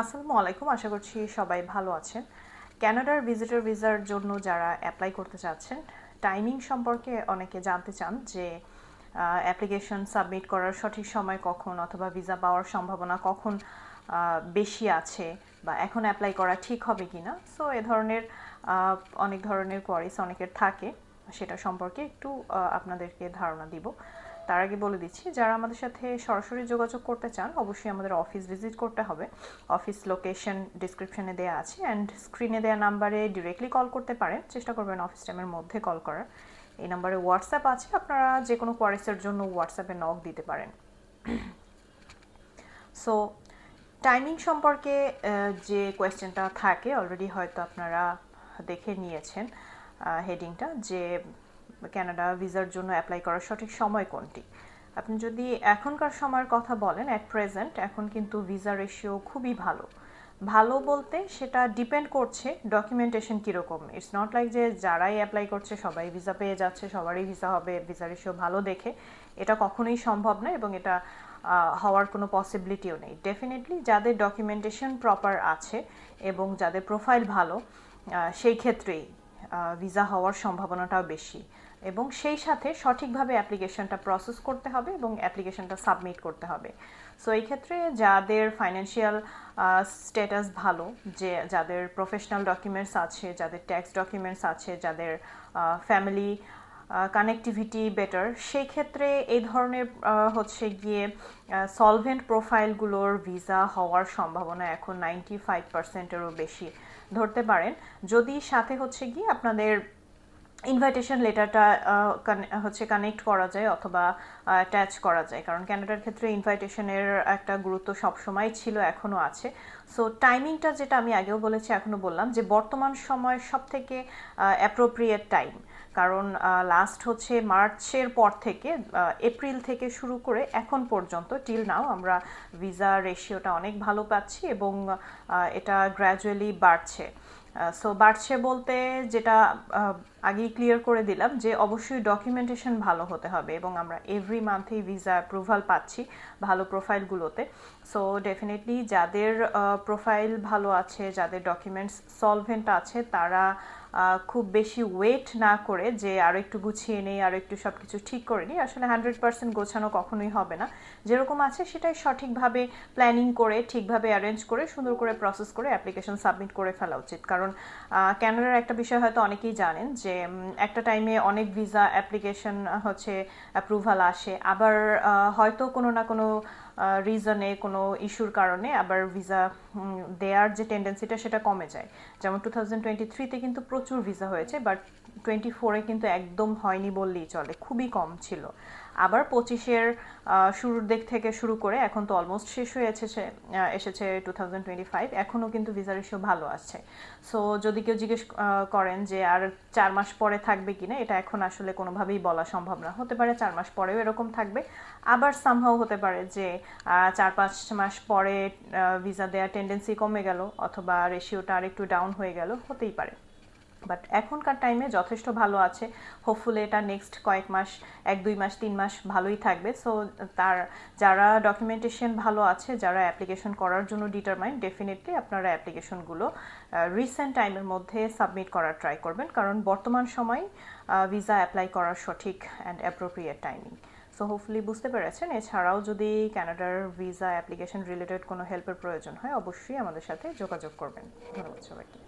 আসসালামু আলাইকুম, আশা করছি সবাই ভালো আছেন। ক্যানাডার ভিজিটর ভিসার জন্য যারা অ্যাপ্লাই করতে চাচ্ছেন টাইমিং সম্পর্কে অনেকে জানতে চান যে অ্যাপ্লিকেশন সাবমিট করার সঠিক সময় কখন অথবা ভিসা পাওয়ার সম্ভাবনা কখন বেশি আছে বা এখন অ্যাপ্লাই করা ঠিক হবে কি না সো এ ধরনের অনেক ধরনের কোয়ারিস অনেকের থাকে, সেটা সম্পর্কে একটু আপনাদেরকে ধারণা দিব। তার আগে বলে দিচ্ছি, যারা আমাদের সাথে সরাসরি যোগাযোগ করতে চান, অবশ্যই আমাদের অফিস ভিজিট করতে হবে। অফিস লোকেশন ডিসক্রিপশনে দেওয়া আছে অ্যান্ড স্ক্রিনে দেওয়া নাম্বারে ডিরেক্টলি কল করতে পারেন। চেষ্টা করবেন অফিস টাইমের মধ্যে কল করার। এই নাম্বারে হোয়াটসঅ্যাপ আছে, আপনারা যে কোনো কোয়ারিসের জন্য হোয়াটসঅ্যাপে নক দিতে পারেন। সো টাইমিং সম্পর্কে যে কোয়েশ্চেনটা থাকে অলরেডি হয়তো আপনারা দেখে নিয়েছেন হেডিংটা যে কানাডা ভিসার জন্য অ্যাপ্লাই করার সঠিক সময় কোনটি? আপনি যদি এখনকার সময়ের কথা বলেন অ্যাট প্রেজেন্ট এখন কিন্তু ভিসা রেশিও খুবই ভালো। ভালো বলতে সেটা ডিপেন্ড করছে ডকুমেন্টেশন কীরকম। ইটস নট লাইক যে যারাই অ্যাপ্লাই করছে, সবাই ভিসা পেয়ে যাচ্ছে, সবারই ভিসা হবে ভিসা রেশিও ভালো দেখে। এটা কখনোই সম্ভব না এবং এটা হওয়ার কোনো পসিবিলিটিও নেই। ডেফিনেটলি যাদের ডকুমেন্টেশন প্রপার আছে এবং যাদের প্রোফাইল ভালো সেই ক্ষেত্রেই ভিসা হওয়ার সম্ভাবনাটাও বেশি। এবং সেই সাথে সঠিকভাবে অ্যাপ্লিকেশনটা প্রসেস করতে হবে এবং অ্যাপ্লিকেশনটা সাবমিট করতে হবে। সো এই ক্ষেত্রে যাদের ফাইন্যান্সিয়াল স্ট্যাটাস ভালো, যে যাদের প্রফেশনাল ডকুমেন্টস আছে, যাদের ট্যাক্স ডকুমেন্টস আছে, যাদের ফ্যামিলি কানেক্টিভিটি বেটার সেই ক্ষেত্রে এই ধরনের হচ্ছে গিয়ে সলভেন্ট প্রোফাইলগুলোর ভিসা হওয়ার সম্ভাবনা এখন নাইনটি ফাইভ পার্সেন্টেরও বেশি। ধরতে পারেন, যদি সাথে হচ্ছে গিয়ে আপনাদের ইনভাইটেশন লেটারটা হচ্ছে কানেক্ট করা যায় অথবা অ্যাটাচ করা যায়। কারণ ক্যানাডার ক্ষেত্রে ইনভাইটেশনের একটা গুরুত্ব সবসময় ছিল, এখনও আছে। সো টাইমিংটা যেটা আমি আগেও বলেছি, এখনও বললাম যে বর্তমান সময় সব থেকে অ্যাপ্রোপ্রিয়েট টাইম কারণ লাস্ট হচ্ছে মার্চের পর থেকে এপ্রিল থেকে শুরু করে এখন পর্যন্ত টিল নাও আমরা ভিসা রেশিওটা অনেক ভালো পাচ্ছি এবং এটা গ্র্যাজুয়ালি বাড়ছে। সো বাড়ছে বলতে যেটা আগেই ক্লিয়ার করে দিলাম যে অবশ্যই ডকুমেন্টেশন ভালো হতে হবে এবং আমরা এভরি মান্থেই ভিসা অ্যাপ্রুভাল পাচ্ছি ভালো প্রোফাইলগুলোতে সো ডেফিনেটলি যাদের প্রোফাইল ভালো আছে, যাদের ডকুমেন্টস সলভেন্ট আছে, তারা খুব বেশি ওয়েট না করে যে আরও একটু গুছিয়ে নেই আরও একটু সব কিছু ঠিক করে নিই, আসলে হান্ড্রেড পার্সেন্ট গোছানো কখনোই হবে না। যেরকম আছে সেটাই সঠিকভাবে প্ল্যানিং করে, ঠিকভাবে অ্যারেঞ্জ করে, সুন্দর করে প্রসেস করে অ্যাপ্লিকেশন সাবমিট করে ফেলা উচিত। কারণ ক্যানাডার একটা বিষয় হয়তো অনেকেই জানেন যে একটা টাইমে অনেক ভিসা অ্যাপ্লিকেশন হচ্ছে অ্যাপ্রুভাল আসে। আবার হয়তো কোনো না কোনো রিজনে কোনো ইস্যুর কারণে আবার ভিসা দেয়ার যে টেন্ডেন্সিটা সেটা কমে যায়। যেমন টু থাউজেন্ড টোয়েন্টি থ্রিতে কিন্তু প্রচুর ভিসা হয়েছে বাট টোয়েন্টি ফোরে কিন্তু একদম হয়নি বললেই চলে, খুবই কম ছিল। আবার পঁচিশের শুরুর দিক থেকে শুরু করে এখন তো অলমোস্ট শেষ হয়ে এসেছে এসেছে টু থাউজেন্ড টোয়েন্টি ফাইভ এখনও কিন্তু ভিসা রেশিও ভালো আসছে সো যদি কেউ জিজ্ঞেস করেন যে আর চার মাস পরে থাকবে কি না এটা এখন আসলে কোনোভাবেই বলা সম্ভব না। হতে পারে চার মাস পরেও এরকম থাকবে। আবার সামহাও হতে পারে যে চার পাঁচ মাস পরে ভিসা দেওয়ার টেন্ডেন্সি কমে গেল, অথবা রেশিওটা আর একটু ডাউন হয়ে গেল, হতেই পারে। বাট এখনকার টাইমে যথেষ্ট ভালো আছে। হোপফুলি এটা নেক্সট কয়েক মাস, এক, দুই মাস, তিন মাস ভালোই থাকবে। সো তার যারা ডকুমেন্টেশন ভালো আছে, যারা অ্যাপ্লিকেশন করার জন্য ডিটারমাইন্ড ডেফিনেটলি আপনারা অ্যাপ্লিকেশনগুলো রিসেন্ট টাইমের মধ্যে সাবমিট করার ট্রাই করবেন। কারণ বর্তমান সময় ভিসা অ্যাপ্লাই করার সঠিক and appropriate timing so hopefully বুঝতে পেরেছেন। এছাড়াও যদি ক্যানাডার ভিসা অ্যাপ্লিকেশন রিলেটেড কোনো হেল্পের প্রয়োজন হয়, অবশ্যই আমাদের সাথে যোগাযোগ করবেন। ধন্যবাদ সবাইকে।